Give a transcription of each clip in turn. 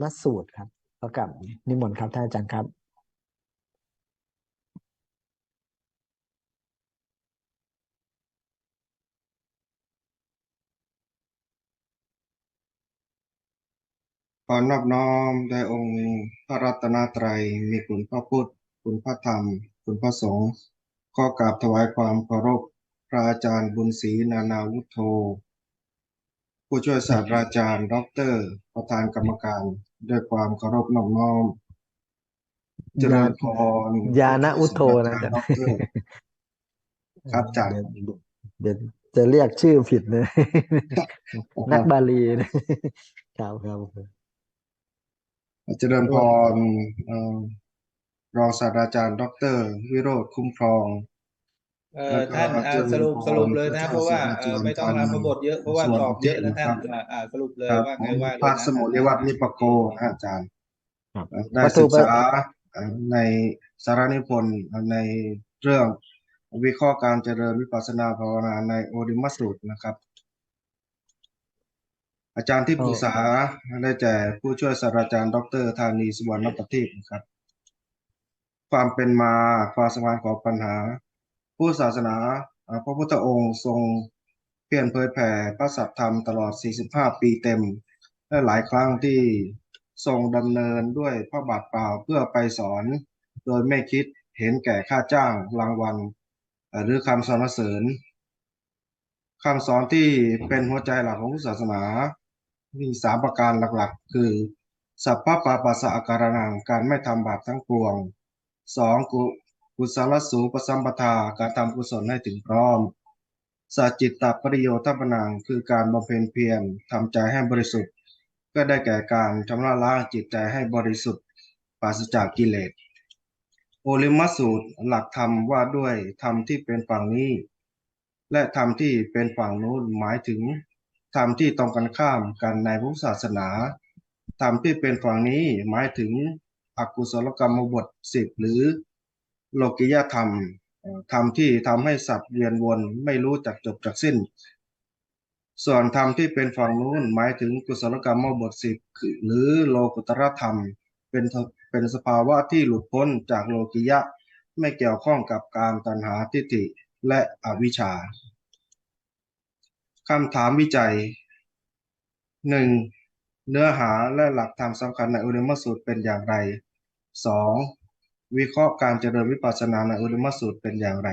มสูตรครับเท่ากับนิมนต์ครับท่านอาจารย์ครับขอนอบน้อมแด่องค์พระรัตนตรัยมีคุณพระพุทธ คุณพระธรรม คุณพระสงฆ์ขอกราบถวายความเคารพพระอาจารย์บุญศรีนานาวุฒโธ ผู้ช่วยศาสตราจารย์ด็อกเตอร์ประธานกรรมการ ด้วยความเคารพนอบน้อมเจริญพรยานะอุทโธนะศาสตราจารย์ด็อกเตอร์ครับอาจารย์เดี๋ยวเดี๋ยวจะเรียกชื่อผิดเลยนักบาลีนะครับครับเจริญพรเอ่อรองศาสตราจารย์ด็อกเตอร์วิโรธคุ้มครอง เอ่แล้อวก็ท่านอ่าเจริญสรุปพรสรุปเลยนะ พระเพราะว่าเจ้าเอ่อสิริไม่ต้องจันทร์รำบทเยอะเพราะว่าส่วนตอบเยอะนะท่านครับ อ่าอ่าสรุปเลยครับว่าผไงมว่าเลยพระนะสมุนิวัฒน์นิปโกนะอาจารย์ครับ ได้วัตถุศึกประษาเอ่อในสารนิพนธ์ในเรื่องวิเคราะห์การเจริญวิปัสสนาภาวนาในโอริมสูตรนะครับ อาจารย์ที่ปรึกษาได้แก่ผู้ช่วยศาสตราจารย์ดรธานีสุวรรณประทีปนะครับ ความเป็นมาความสำคัญของปัญหา ผู้ศาสนาพระพุทธองค์ทรงเพียรเผยแผ่พระสัทธรรมตลอด 45 ปีเต็ม และหลายครั้งที่ทรงดำเนินด้วยพระบาทเปล่าเพื่อไปสอน โดยไม่คิดเห็นแก่ค่าจ้างรางวัล หรือคำสรรเสริญคำสอนที่เป็นหัวใจหลักของพุทธศาสนา มีสามประการหลักๆ คือสัพพะปาปัสสะอาการนังการไม่ทำบาปทั้งปวงสอง กุศลสูปสัมปทาการทำกุศลให้ถึงพร้อมสัจจิตตปริโยชน์ทัปนังคือการบำเพ็ญเพียรทำใจให้บริสุทธิ์ ก็ได้แก่การชำระล้างจิตใจให้บริสุทธิ์ปราศจากกิเลส โอลิมัสูตรหลักธรรมว่าด้วยธรรมที่เป็นฝั่งนี้ และธรรมที่เป็นฝั่งนู้นหมายถึงธรรมที่ตรงกันข้ามกันในพุทธศาสนาธรรมที่เป็นฝั่งนี้หมายถึงอกุศลกรรมบทสิบหรือ โลกิยธรรมธรรมที่ทำให้สัตว์เวียนวนไม่รู้จักจบจักสิ้น ส่วนธรรมที่เป็นฝั่งนู้นหมายถึงกุศลกรรมบทสิบหรือโลกุตรธรรม เป็นเป็นสภาวะที่หลุดพ้นจากโลกิยะไม่เกี่ยวข้องกับการตัณหาทิฏฐิและอวิชชาคำถามวิจัยหนึ่งเนื้อหาและหลักธรรมสำคัญในอุลิมสูตรเป็นอย่างไรสอง วิเคราะห์การเจริญวิปัสสนาในอุลิมสูตรเป็นอย่างไร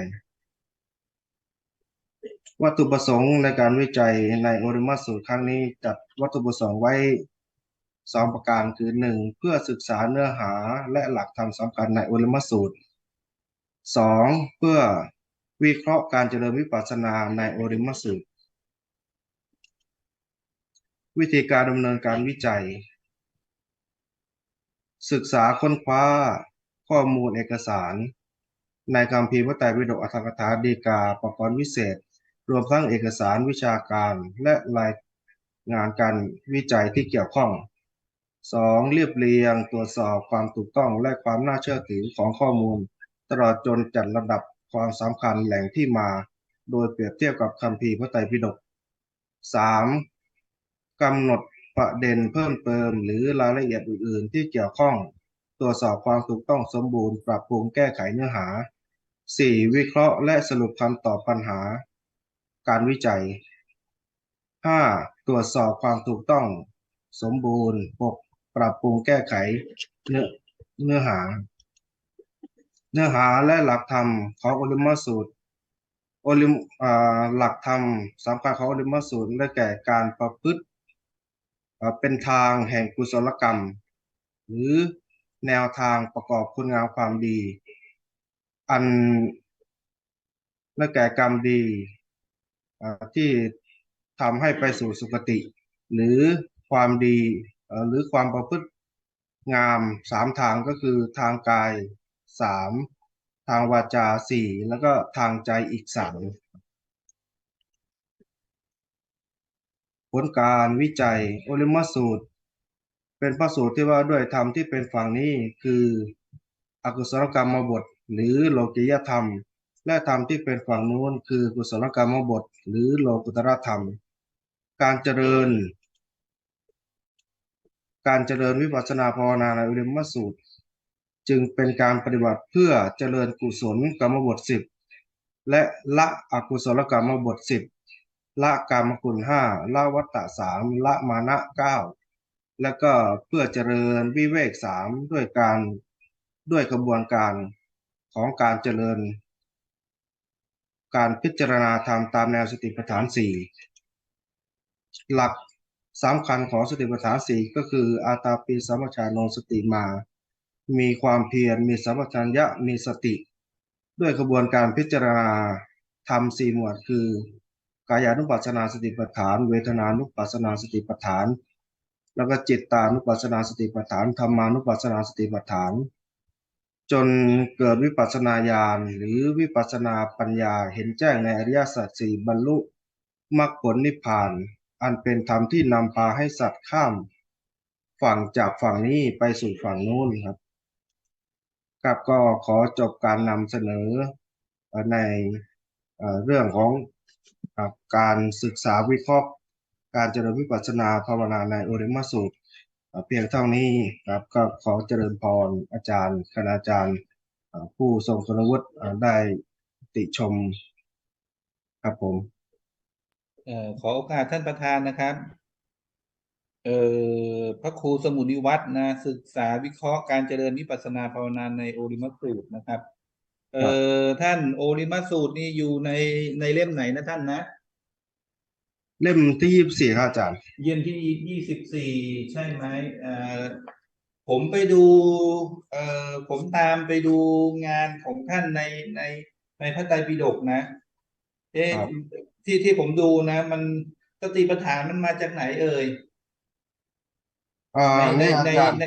วัตถุประสงค์ในการวิจัยในโอริมัสสูตรครั้งนี้จัดวัตถุประสงค์ไว้สองประการคือหนึ่งเพื่อศึกษาเนื้อหาและหลักธรรมสำคัญในโอริมัสสูตรสองเพื่อวิเคราะห์การเจริญวิปัสสนาในโอริมัสสูตรวิธีการดำเนินการวิจัย ศึกษาค้นคว้า ข้อมูลเอกสาร ในคัมภีร์พระไตรปิฎกอัตถกถาดีกาประกรณ์วิเศษ รวมทั้งเอกสารวิชาการและรายงานการวิจัยที่เกี่ยวข้อง 2. เรียบเรียงตรวจสอบความถูกต้องและความน่าเชื่อถือของข้อมูล ตลอดจนจัดระดับความสำคัญแหล่งที่มา โดยเปรียบเทียบกับคัมภีร์พระไตรปิฎก 3. กำหนดประเด็นเพิ่มเติมหรือรายละเอียดอื่น ๆ ที่เกี่ยวข้อง ตรวจสอบความถูกต้องสมบูรณ์ ปรับปรุงแก้ไขเนื้อหา 4. วิเคราะห์และสรุปคำตอบปัญหา การวิจัย 5. ตรวจสอบความถูกต้อง สมบูรณ์ 6. ปรับปรุงแก้ไขเนื้อเนื้อหา เนื้อหาและหลักธรรมของโอลิมสูตรโอลิมหลักธรรมสำคัญของโอลิมสูตรได้แก่การประพฤติเป็นทางแห่งกุศลกรรม หรือ แนวทางประกอบคุณงามความดี อันได้แก่กรรมดีที่ทำให้ไปสู่สุคติ หรือความดีหรือความประพฤติงามสามทางก็คือทางกายสามทางวาจาสี่แล้วก็ทางใจอีกสามผลการวิจัยโอลิมสูตร เป็นพระสูตรที่ว่าด้วยธรรมที่เป็นฝั่งนี้คือ อกุศลกรรมบท หรือโลกิยธรรม และธรรมที่เป็นฝั่งนู้นคือกุศลกรรมบท หรือโลกุตรธรรม การเจริญ การเจริญวิปัสสนาภาวนาในอุเรมสูตร จึงเป็นการปฏิบัติเพื่อเจริญกุศลกรรมบทสิบและละอกุศลกรรมบทสิบละกามคุณห้าละวัตตะสามละมานะเก้า แล้วก็เพื่อเจริญวิเวกสามด้วยการด้วยกระบวนการของการเจริญ การพิจารณาธรรมตามแนวสติปัฏฐานสี่หลักสำคัญของสติปัฏฐานสี่ก็คืออาตาปิสัมปชานนสติมา มีความเพียรมีสัมปชัญญะมีสติ ด้วยกระบวนการพิจารณาธรรมสี่หมวดคือกายานุปัสสนาสติปัฏฐาน เวทนานุปัสสนาสติปัฏฐาน แล้วก็จิตตานุปัสสนาสติปัฏฐานธรรมานุปัสสนาสติปัฏฐาน จนเกิดวิปัสสนาญาณหรือวิปัสสนาปัญญาเห็นแจ้งในอริยสัจสี่บรรลุมรรคผลนิพพาน อันเป็นธรรมที่นำพาให้สัตว์ข้าม ฝั่งจากฝั่งนี้ไปสู่ฝั่งนู้นครับกับก็ขอจบการนำเสนอในเรื่องของการศึกษาวิเคราะห์ การเจริญวิปัสสนาภาวนาในโอริมสูตรเพียงเท่านี้ครับก็ขอเจริญพรอาจารย์คณาจารย์ผู้ทรงคุณวุฒิได้ติชมครับผมออขอโอกาสท่านประธานนะครับเออพระครูสมุนิวัฒน์นะศึกษาวิเคราะห์การเจริญวิปัสสนาภาวนาในโอริมัสูตรนะครับ เออท่านโอริมัสสูตรนี่อยู่ในในเล่มไหนนะท่านนะ เล่มที่ยี่สิบสี่ครับอาจารย์ เย็นที่ยี่สิบสี่ใช่ไหมเอ่อผมไปดูเอ่อผมตามไปดูงานของท่านในในในพระไตรปิฎกนะ เอ๊ะครับ ที่ที่ผมดูนะ มันสติปัฏฐานมันมาจากไหนเอ่ย อ่าในนี่ในอาจารย์ใน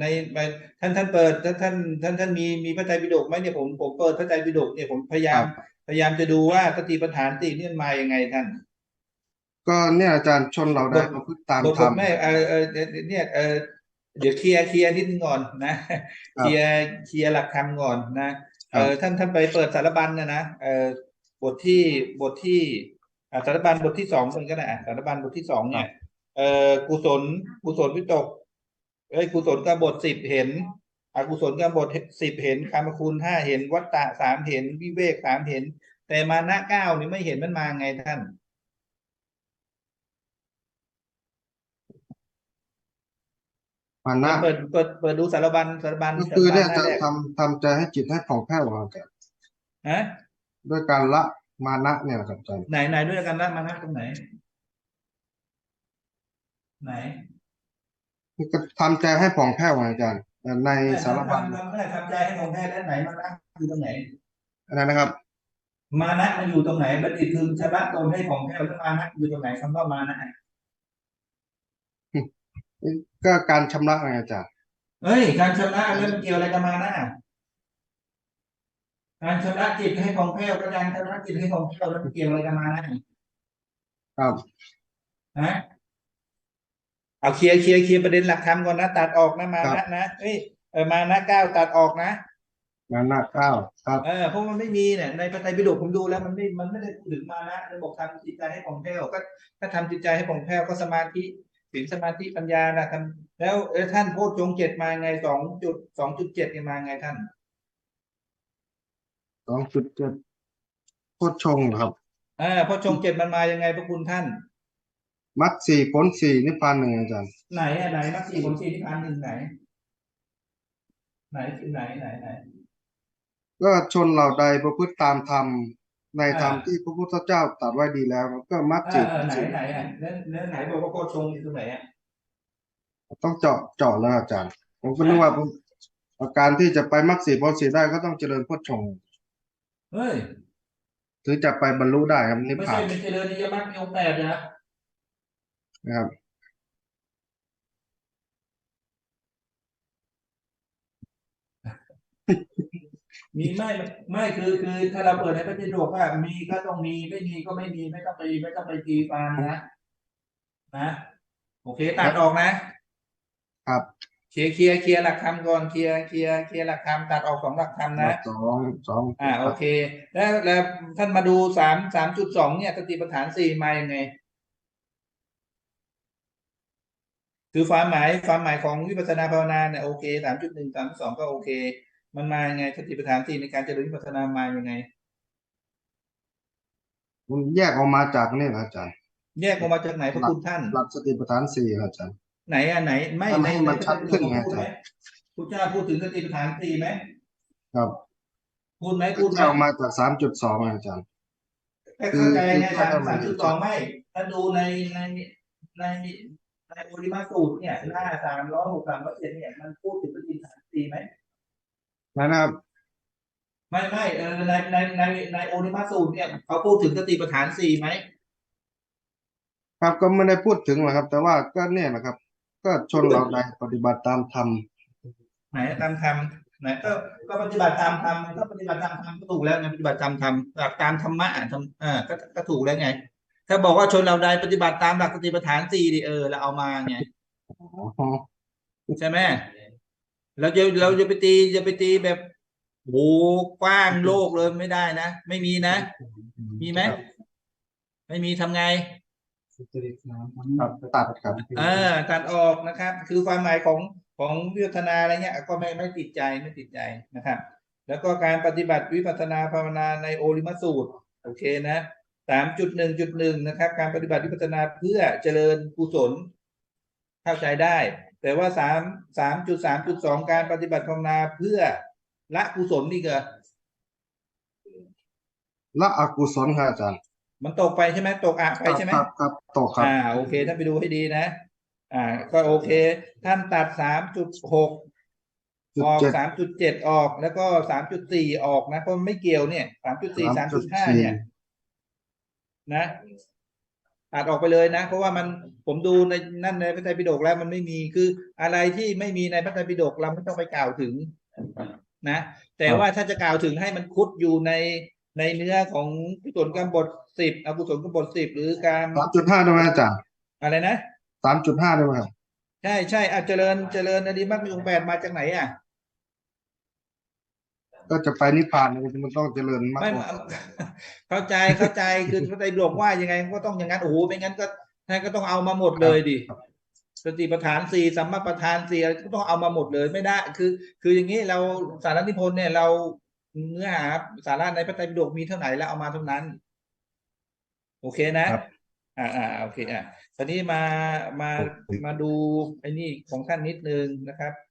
ในในท่านท่านเปิดท่านท่านท่านท่านมีมีพระไตรปิฎกไหมเนี่ยผมผมเปิดพระไตรปิฎกเนี่ยผมพยายามพยายามจะดูว่าสติปัฏฐานสี่เนี่ยมันมายังไงท่าน ก็เนี่ยอาจารย์ชนเราได้ประพฤติตามบอกธผรรมมไม่เออเออเนี่ยเออเดี๋ยวเคลียร์เคลียร์นิดนึงก่อนนะเคลียร์เคลียร์หลักธรรมก่อนนะเออท่านท่านไปเปิดสารบัญนะนะเออบทที่บทที่อ่าสารบัญบทที่สองคนก็ได้อะสารบัญบทที่สองเนี่ยเออกุศลกุศลวิตกเอ้ยกุศลกับบทสิบเห็นอกุศลกับบทสิบเห็นกรรมคุณห้าเห็นวัตตะสามเห็นวิเวกสามเห็น แต่มานะเก้านี่ไม่เห็นมันมาไงท่าน มานะเปิดเปิดเปิดดูสารบัญสารบัญก็คือเนี่ยสารจะบัญหาแรกทำทำใจให้จิตให้ผ่องแผ้วครับอาจารย์ฮะด้วยการละมานะเนี่ยนะครับอาจารย์ไหนไหนด้วยกันละมานะตรงไหน ไหนก็ทำใจให้ผ่องแผ้วไงอาจารย์ในสารบัญทำทำได้ทำใจให้ของแท้ด้านไหนมานะอยู่ตรงไหนอะไรนะครับมานะมันอยู่ตรงไหนบัณฑิตคือชนะตนให้ของแท้แล้วมานะอยู่ตรงไหนคำว่ามานะ ก็การชำระไงอาจารย์เฮ้ย การชนะแล้วมันเกี่ยวอะไรกับมานะการชนะจิตให้ของแท้กับการชนะจิตให้ของแท้แล้วมันเกี่ยวอะไรกับมานะครับ ฮะเอาเคลียร์เคลียร์เคลียร์ประเด็นหลักธรรมก่อนนะตัดออกนะมาครันะบนะเอ้ยเออมานะเก้าตัดออกนะมานะเก้าครับ เออเพราะมันไม่มีเนี่ยในพระไตรปิฎกผมดูแล้วมันไม่มันไม่ได้พูดถึงมานะมันบอกทำจิตใจให้ผ่องแผ้วก็ถ้าทำจิตใจให้ผ่องแผ้วก็สมาธิ ศีลสมาธิปัญญานะทำแล้วเออท่านโพชฌงค์เจ็ดมาไงสองจุดสองจุดเจ็ดเนี่ยมาไงท่านสองจุดเจ็ดโคตรชงครับเออโพชฌงค์เจ็ดมันมายังไงพระคุณท่านมัดสี่ผลสี่นิพพานหนึ่งอาจารย์ไหนอะไหนนักสี่ผลสี่ที่พันหนึ่งไหน ไหนที่ไหนไหนไหนก็ชนเหล่าใดประพฤติตามธรรม ในธรรมอ่าที่พระพุทธเจ้าตรัสไว้ดีแล้วครับก็มัดเอสี่อผเออลไหนสี่ไหนอะเนื้อเนื้อไหนบอกว่าโพชฌงค์อยู่ตรงไหนอะต้องเจาะเจาะแล้วอาจารย์ ผมก็นึกว่าผมการที่จะไปมัดสี่ผลสี่ได้ก็ต้องเจริญโพชฌงค์เฮ้ยถึงจะไปบรรลุได้ครับนิพไม่พาใช่นเป็นเจริญนิยมรรคมีองค์แปดนะนะครับ มีไม่ไม่คือคือถ้าเราเปิดในพระไตรปิฎกว่ามีก็ต้องมีไม่มีก็ไม่มีไม่ต้องไปไม่ต้องไปตีความนะ นะโอเคตัดออกนะ ครับเคลียร์เคลียร์เคลียร์หลักธรรมก่อนเคลียร์เคลียร์เคลียร์หลักธรรมตัดออกสองหลักธรรมนะสองสองอ่าโอเค แล้วแล้วท่านมาดูสามสามจุดสองเนี่ยสติปัฏฐานสี่มายังไง คือความหมายความหมายของวิปัสสนาภาวนาเนี่ยโอเคสามจุดหนึ่งสามสองก็โอเค มันมายังไงสติปัฏฐานสี่ในการเจริญวิปัสสนามายังไง มันแยกออกมาจากนี่นะอาจารย์ แยกออกมาจากไหนพระคุณท่าน หลักสติปัฏฐานสี่ครับอาจารย์ ไหนอะไหน ไม่ทำให้ในมันชัดขึ้นไงพูดไหมพุทธเจ้าพูดถึงสติปัฏฐานสี่ไหมครับพูดไหมพูดไหมแยกออกมาจากสามจุดสองอาจารย์แต่เข้าใจไงคือสามคือสามจุดสองไม่ถ้าดูในในในในโอริมาสูตรเนี่ยหน้าสามร้อยหกสามร้อยเจ็ดเนี่ยมันพูดถึงสติปัฏฐานสี่ไหม นะครับไม่ไม่เออในในในในโอริมาสูตรเนี่ยเขาพูดถึงสติปัฏฐานสี่ไหมครับก็ไม่ได้พูดถึงหรอกครับ แต่ว่าก็เนี่ยนะครับ ก็ชนเราได้ปฏิบัติตามธรรมไหนตามธรรมไหนก็ก็ปฏิบัติตามธรรมมันก็ปฏิบัติตามธรรมก็ถูกแล้วไงปฏิบัติตามธรรมหลักตามธรรมะอะธรรมเออก็ก็ถูกแล้วไง ถ้าบอกว่าชนเราใดปฏิบัติตามหลักสติปัฏฐานสี่ดิเออเราเอามาไงอ๋อใช่ไหม เราจะเราจะไปตีจะไปตีแบบโหกว้างโลกเลยไม่ได้นะ ไม่มีนะ มีไหมไม่มีทำไงครับตัดครับเออตัดออกนะครับ คือความหมายของของวิปัสสนาอะไรเงี้ย ก็ไม่ไม่ติดใจไม่ติดใจนะครับ แล้วก็การปฏิบัติวิปัสสนาภาวนาในโอริมสูตร โอเคนะสามจุดหนึ่งจุดหนึ่งนะครับ การปฏิบัติวิปัสสนาเพื่อเจริญกุศลเข้าใจได้ แต่ว่าสามสามจุดสามจุดสองการปฏิบัติภาวนาเพื่อละกุศลนี่ก็ละอกุศลครับอาจารย์ มันตกไปใช่ไหมตกอะไปใช่ไหมครับครับตกครับอ่าโอเคท่านไปดูให้ดีนะ อ่า ก็โอเค ท่านตัดสามจุดหกจุดออกเจ็ดสามจุดเจ็ดออกแล้วก็สามจุดสี่ออกนะเพราะมันไม่เกี่ยวเนี่ยสามจุดสี่สามจุดห้า3.4เนี่ย นะ ตัดออกไปเลยนะ เพราะว่ามันผมดูในนั่นในพระไตรปิฎกแล้วมันไม่มีคืออะไรที่ไม่มีในพระไตรปิฎกเราไม่ต้องไปกล่าวถึงนะ แต่ว่าถ้าจะกล่าวถึงให้มันคุดอยู่ในในเนื้อของกุศลกรรมบทสิบอกุศลกรรมบทสิบหรือการสามจุดห้าได้ไหมอาจารย์อะไรนะสามจุดห้าได้ไหมครับใช่ใช่อาเจริญเจริญอริมักมีองค์แปดมาจากไหนอะ ก็จะไปนิพพานมันต้องเจริญมากไม่กว่าเข้าใจเข้าใจคือพระไตรปิฎกว่ายังไงก็ต้องอย่างนั้นโอ้โหไม่งั้นก็ท่านก็ต้องเอามาหมดเลยดิสติปัฏฐานสี่สัมมาปัฏฐานสี่อะไรก็ต้องเอามาหมดเลยไม่ได้ คือ คืออย่างนี้เราสารนิพนธ์เนี่ยเราเนื้อหาสาระในพระไตรปิฎกมีเท่าไหร่แล้วเอามาเท่านั้น โอเคนะครับอ่าอ่าโอเคอะตอนนี้มามามาดูไอ้นี่ของท่านนิดนึงนะครับเอ่อ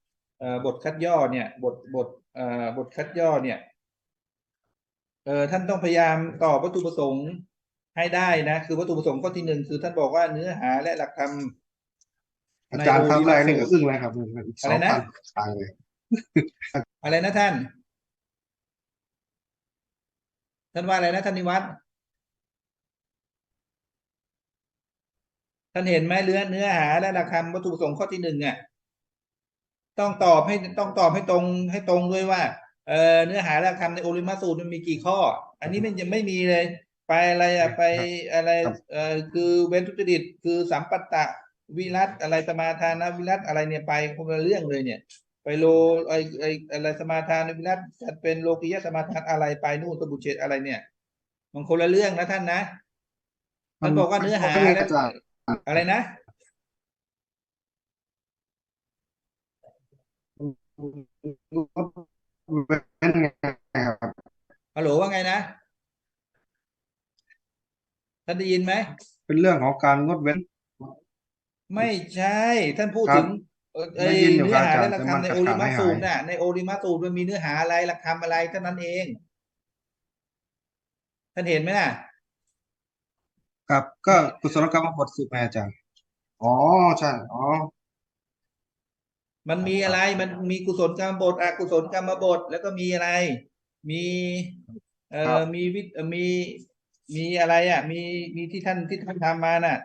บทคัดย่อเนี่ยบทบทเอ่อบทคัดย่อเนี่ยเออท่านต้องพยายามตอบวัตถุประสงค์ให้ได้นะคือวัตถุประสงค์ข้อที่หนึ่งคือท่านบอกว่าเนื้อหาและหลักธรรมอาจารย์ครั้งแรกนี่ก็อึ้งเลยครับอีกสอะอไรงนะพันตายเลยอะไรนะท่าน ท่านว่าอะไรนะท่านนิวัฒน์ท่านเห็นไหมเนื้อเนื้อหาและหลักธรรมวัตถุประสงค์ข้อที่หนึ่งอะ ต้องตอบให้ต้องตอบให้ตรงให้ตรงด้วยว่าเออเนื้อหาและหลักธรรมในโอริมาสูตรมันมีกี่ข้อ อันนี้มันยังไม่มีเลย ไปอะไรอะไปอะไรครับเออคือเว้นทุจริตคือสัมปัตตะวิรัตอะไรสมาทานวิรัตอะไรเนี่ยไปคนละเรื่องเลยเนี่ย ไปโลไอไออะไรสมาทานวิรัตจัดเป็นโลกิยะสมาทานอะไรไปนู่นตบุเชตอะไรเนี่ยมันคนละเรื่องนะท่านนะท่านบอกว่าเนื้อหาไม่และอาจารย์อะไรนะ เป็นไงครับฮัลโหลว่าไงนะท่านได้ยินไหม เป็นเรื่องของการงดเว้น ไม่ใช่ ท่านพูดครับถึงเอ่อไอ้ได้ยินอยู่เนื้อหาครับและหลักธรรมในแต่โอมันริมาขาดๆสูตรหายๆน่ะในโอริมาสูตรมันมีเนื้อหาอะไรหลักธรรมอะไรเท่านั้นเอง ท่านเห็นไหมน่ะ ครับ ก็กุศลกรรมบทสิบไงอาจารย์ อ๋อ ใช่ อ๋อ มันมีอะไรมันมีกุศลกรรมบทอกุศลกรรมบท แล้วก็มีอะไร มีเอ่ครัอบมีวิทย์เอ่อมีมีอะไรอะ มีมีที่ท่านที่ท่านทำมาน่ะ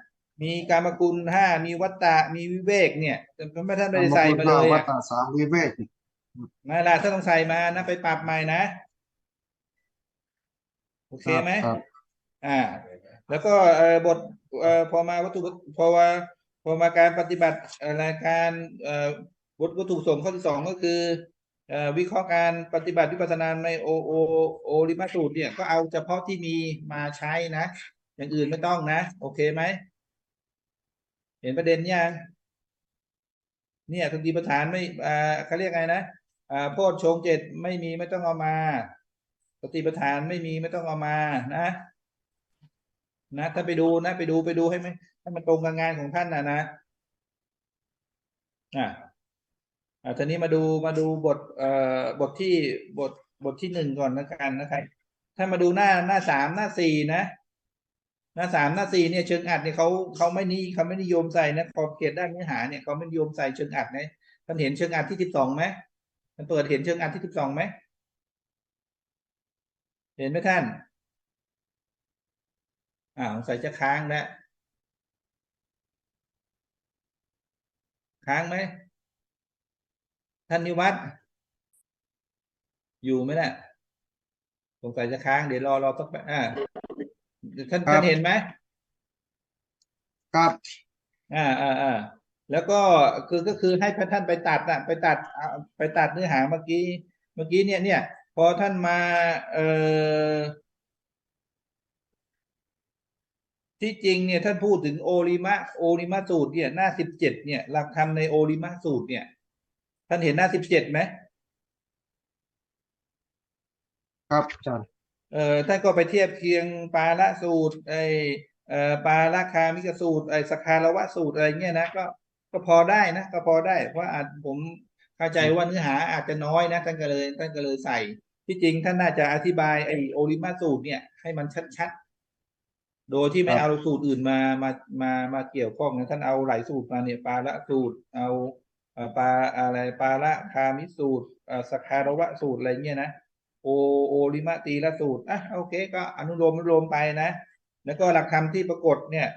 มีกามกุลห้ามีวัตตะมีวิเวกเนี่ยแต่ไม่ท่านไม่ได้ใส่มาเลยวัอะตตาสามวิเวกมาล่ะท่านต้องใส่มานะไปปรับใหม่นะโอเคไหมครับอ่า แล้วก็เอ่อบทเอ่อพอมาวัตถุพอว่าพอมาการปฏิบัติอะไรการเอ่อบท วัตถุประสงค์ข้อที่สองก็คือวิเคราะห์การปฏิบัติวิปัสสนาในโอโอโอริมาสูตรเนี่ยก็เอาเฉพาะที่มีมาใช้นะ อย่างอื่นไม่ต้องนะ โอเคไหม เห็นประเด็นยังเนี่ยสติปัฏฐานไม่อ่าเขาเรียกไงนะอ่าโพชฌงเจ็ดไม่มีไม่ต้องเอามา สติปัฏฐานไม่มีไม่ต้องเอามานะนะถ้าไปดูนะ ไปดูไปดูให้ไหมให้มันตรงกับงานของท่านนะนะอ่า อ่าทีนี้มาดูมาดูบทเอ่อบทที่บทบทที่หนึ่งก่อนนะกันนะครับถ้ามาดูหน้าหน้าสามหน้าสี่นะหน้าสามหน้าสี่เนี่ยเชิงอัดเนี่ยเขาเขาไม่นิเขาไม่นิยมใส่นะขอบเขตด้านเนื้อหาเนี่ยเขาไม่นิยมใส่เชิงอัดนะท่านเห็นเชิงอัดที่สิบสองไหมท่านเปิดเห็นเชิงอัดที่สิบสองไหมเห็นไหมท่านอ่าสงสัยจะค้างแล้วค้างไหม ท่านนิวัฒน์อยู่ไหมน่ะสงสัยจะค้างเดี๋ยวรอรอสักแป๊บอ่าท่านครับ ท่านเห็นไหมครับ อ่าอ่าอ่าแล้วก็คือก็คือให้ท่านไปตัดอะไปตัดเอาไปตัดเนื้อหาเมื่อกี้ เมื่อกี้เนี่ยเนี่ย พอท่านมา เอ่อ ที่จริงเนี่ยท่านพูดถึงโอริมะโอริมะสูตรเนี่ยหน้าสิบเจ็ดเนี่ยหลักธรรมในโอริมะสูตรเนี่ย ท่านเห็นหน้าสิบเจ็ดไหมครับอาจารย์เอ่อท่านก็ไปเทียบเคียงปาละสูตรไอเอ่อปาละคามิกสูตรไอสคารวะสูตรอะไรเงี้ยนะก็ก็พอได้นะก็พอได้เพราะอาจผมเข้าใจว่าเนื้อหาอาจจะน้อยนะท่านก็เลยท่านก็เลยใส่ที่จริงท่านน่าจะอธิบายไอโอริมาสูตรเนี่ยให้มันชัดๆ โดยที่ไม่เอาสูตรอื่นมามามามาเกี่ยวข้องนะท่านเอาหลายสูตรมาเนี่ยปาละสูตรเอาเอ่อ ปาอะไรปาละคามิสูตรสคารวะสูตรอะไรเงี้ยนะโอโอริมะตีละสูตรอะโอเค ก็อนุโลมอนุโลมไปนะ แล้วก็หลักธรรมที่ปรากฏเนี่ย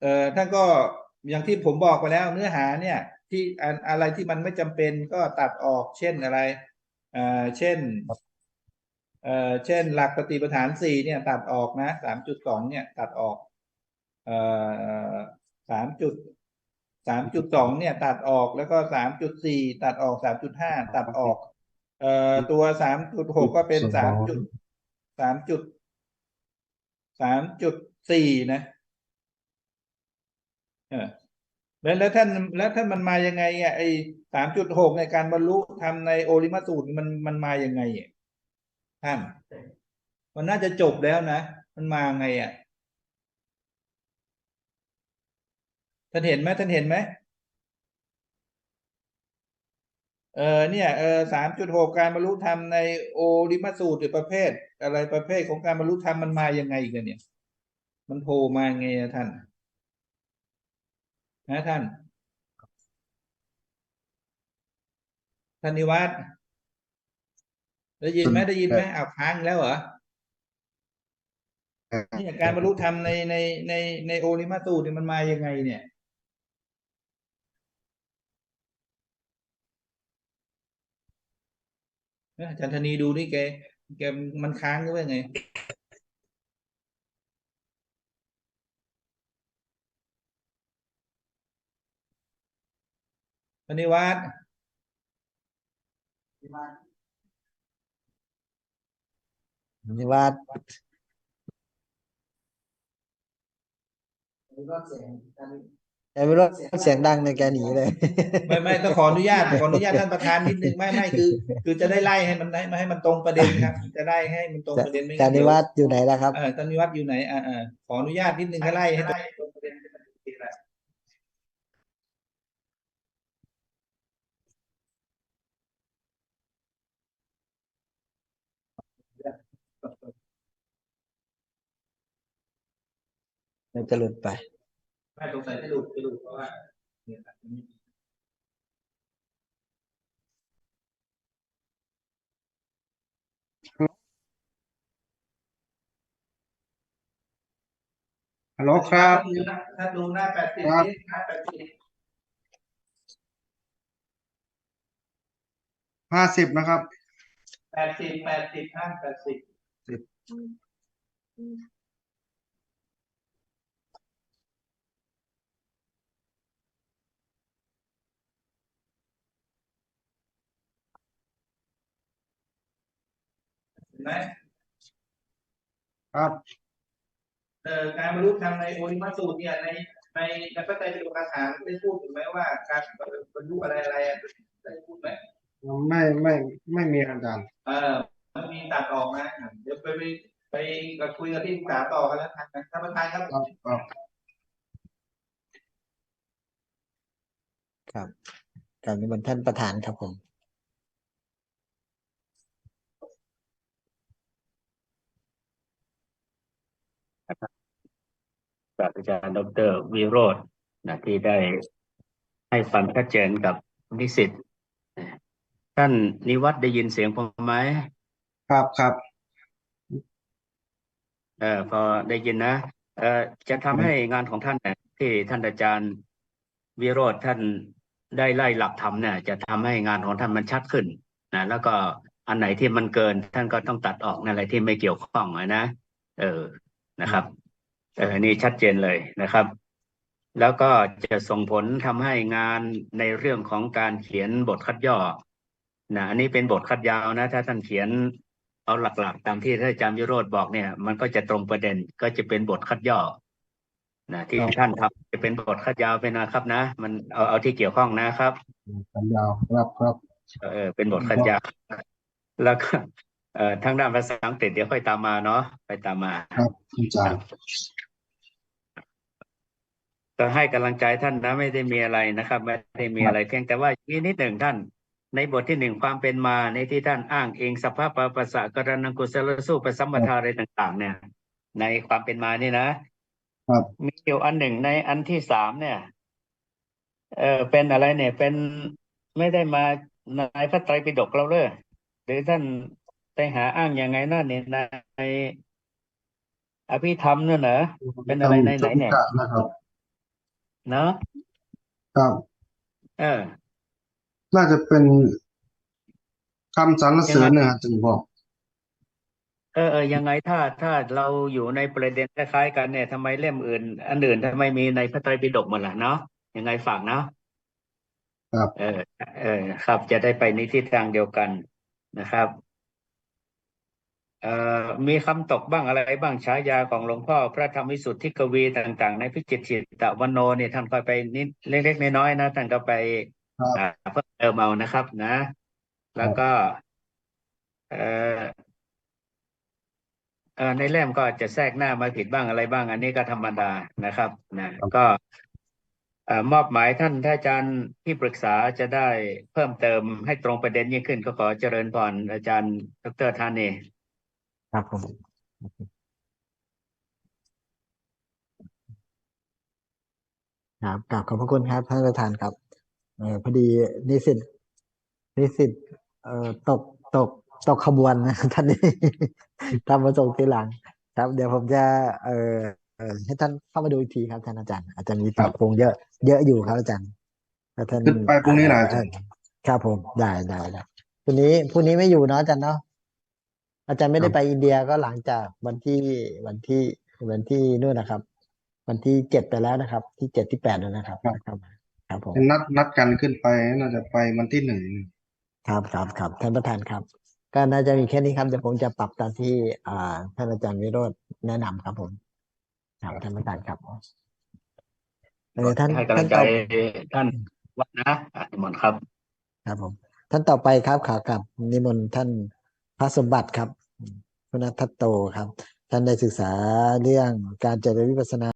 เอ่อท่านก็อย่างที่ผมบอกไปแล้วเนื้อหาเนี่ย ที่อันอะไรที่มันไม่จำเป็นก็ตัดออกเช่นอะไรเอ่อเช่นเอ่อเช่น หลักปฏิปทานสี่เนี่ย ตัดออกนะสามจุดสองเนี่ย ตัดออกเอ่อสามจุด สามจุดสองเนี่ยตัดออกแล้วก็สามจุดสี่ตัดออกสามจุดห้าตัดออก เอ่อตัวสามจุดหกก็เป็นสามจุดสามจุดสามจุดสี่นะเออแล้วแล้วท่านแล้วท่านมันมายังไงอะไอสามจุดหกในการบรรลุทำในโอริมสูตรมันมันมายังไงอะท่าน มันน่าจะจบแล้วนะ มันมาไงอะ ท่านเห็นไหมท่านเห็นไหมเออเนี่ยเออสามจุดหกการบรรลุธรรมในโอริมสูตรหรือประเภท อะไรประเภทของการบรรลุธรรมมันมายังไงกันเนี่ย มันโผล่มาไงอะท่านนะท่าน ท่านนิวัฒน์ได้ยินไหมได้ยินไหมอ้าวค้างแล้วเหรอเนี่ยการบรรลุธรรมในในในในโอริมสูตรเนี่ยมันมายังไงเนี่ย อ้ยอาจารย์ธนีดูนี่แกแกมันค้างหรือว่าไงธนิวัฒน์นิวัฒน์ แกไม่รู้เสียงดังในยแกหนีเลย ไม่ไม่ต้องขออนุญาตขออนุญาตท่านประธานนิดนึงไม่ไม่คือ คือจะได้ไล่ให้มันให้ให้มันตรงประเด็นครับ จะได้ให้มันตรงประเด็นไม่จานิวัฒน์อยู่ไหนล่ะครับเออธนิวัฒน์อยู่ไหนอ่าอ่าขออนุญาตนิดนึงให้ไล่ให้ตรงประเด็นให้มันติดแหละมันจะหลุดไป ไม่สงสัยจะหลุดจะหลุดเพราะว่าเนี่ยตัดตรงนี้ฮัลโหลครับถ้าดูหน้าแปดสิบครับหน้าแปดสิบห้าสิบนะครับแปดสิบแปดสิบห้าแปดสิบเห็ นไหมครับเอ่อการบรรลุธรรมในโอริมัสสูตรเนี่ยในในในพระไตรปิฎกคาถาได้พูดถึงไหมว่าการบรรลุอะไรอะไรอะได้พูดไหมไม่ไม่ไม่มีอาจารย์เออมันมีตัดออกนะเดี๋ยวไปไปไปกับคุยกับที่ปรึกษาต่อกันแล้วกันนะท่านประธานครับครับครับครับการนิมนต์ท่านประธานครับผม ศาสตราจารย์ดอกเตอรวิโรจน์นะที่ได้ให้ความชัดเจนกับนิสิตท่านนิวัฒน์ได้ยินเสียงผมไหมครับครับ เออพอได้ยินนะเออจะทำให้งานของท่านเนี่ยที่ท่านอาจารย์วิโรจน์ท่านได้ไล่หลักธรรมเนี่ยจะทำให้งานของท่านมันชัดขึ้นนะแล้วก็อันไหนที่มันเกิน ท่านก็ต้องตัดออกนั่นอะไรที่ไม่เกี่ยวข้องอะนะเออนะครับ เออนี่ชัดเจนเลยนะครับ แล้วก็จะส่งผลทำให้งานในเรื่องของการเขียนบทคัดย่อนะอันนี้เป็นบทคัดยาวนะ ถ้าท่านเขียนเอาหลักๆ ตามที่ท่านอาจารย์วิโรธบอกเนี่ย มันก็จะตรงประเด็นก็จะเป็นบทคัดย่อนะที่ท่านทำจะเป็นบทคัดยาวไปนะครับ นะ มันเอาเอาที่เกี่ยวข้องนะครับสัญญาครับครับเออเป็นบทคัดยาวแล้วก็ เอ่อทางด้านภาษาอังกฤษเดี๋ยวค่อยตามมาเนาะไปตามมาครับอาจารย์ก็ให้กำลังใจท่านนะไม่ได้มีอะไรนะครับ ไม่ได้มีอะไรเพียงแต่ว่ามีนิดหนึ่งท่าน ในบทที่หนึ่งความเป็นมาในที่ท่านอ้างเองสภาพปะปะสะกรณังกุศลสู้ประสัมปทาอะไรต่าง ๆ เนี่ย ในความเป็นมานี่นะครับมีอยู่อันหนึ่งในอันที่สามเนี่ย เออเป็นอะไรเนี่ย เป็นไม่ได้มาในพระไตรปิฎกเราเลยหรือท่าน ไปหาอ้างยังไงนั่นเนี่ยในอภิธรรมเนี่ยเหรอเป็นอะไรในไหนเนี่ยนะครับเนาะครับเออ น่าจะเป็นคำสรรเสริญนะครับจึงบอกเออเออยังไงถ้าถ้าเราอยู่ในประเด็นคล้ายๆกันเนี่ยทำไมเล่มอื่น อันอื่นทำไมมีในพระไตรปิฎกหมดล่ะเนาะยังไงฝากเนาะครับ เออ เออ ครับจะได้ไปในทิศทางเดียวกันนะครับเอ่อ มีคำตกบ้างอะไรบ้างฉายาของหลวงพ่อ พระธรรมวิสุทธิกวีต่างๆ ในพิจิตรจิตตวันโนเนี่ยท่านค่อยไปนิดเล็กๆน้อยๆนะท่านก็ไปครับอ่าเพิ่มเติมเอานะครับนะ แล้วก็เอ่อเอ่อในเล่มก็จะแทรกหน้ามาผิดบ้างอะไรบ้าง อันนี้ก็ธรรมดานะครับนะก็เอ่อมอบหมายท่านท่านอาจารย์ที่ปรึกษาจะได้เพิ่มเติมให้ตรงประเด็นยิ่งขึ้นก็ขอเจริญพรอาจารย์ดรธานี ครับผมครับกราบขอบพระคุณครับท่านประธานครับเออพอดีนิสิตนิสิตเอ่อตกตกตกขบวนนะท่านนี้ทำมาส่งทีหลัง ครับ เดี๋ยวผมจะ เอ่อเอ่อให้ท่านเข้ามาดูอีกทีครับท่านอาจารย์ อาจารย์มีปรับปรุงเยอะเยอะอยู่ครับอาจารย์ถ้าท่านขึ้นไปพรุ่งนี้นะอาจารย์เครับผมได้ได้ได้พรุ่งนี้พรุ่งนี้ไม่อยู่เนาะอาจารย์เนาะ อาจารย์ไม่ได้ไปอินเดียก็หลังจากวันที่วันที่วันที่นู่นนะครับ วันที่เจ็ดไปแล้วนะครับ ที่เจ็ดที่แปดแล้วนะครับครับเข้ามาครับผมนัดนัดกันขึ้นไปน่าจะไปวันที่หนึ่งครับครับครับท่านประธานครับ ก็น่าจะมีแค่นี้ครับเดี๋ยวผมจะปรับตามที่อ่าท่านอาจารย์วิโรจน์แนะนำครับผมครับท่านประธานครับเออท่านให้กำลัท่างนใจต่อท่านวัดนะอะนิมนต์ครับ ครับผม ท่านต่อไปครับขากลับนิมนต์ท่าน พระสมบัติครับคุณทัตโตครับ ท่านได้ศึกษาเรื่องการเจริญวิปัสสนา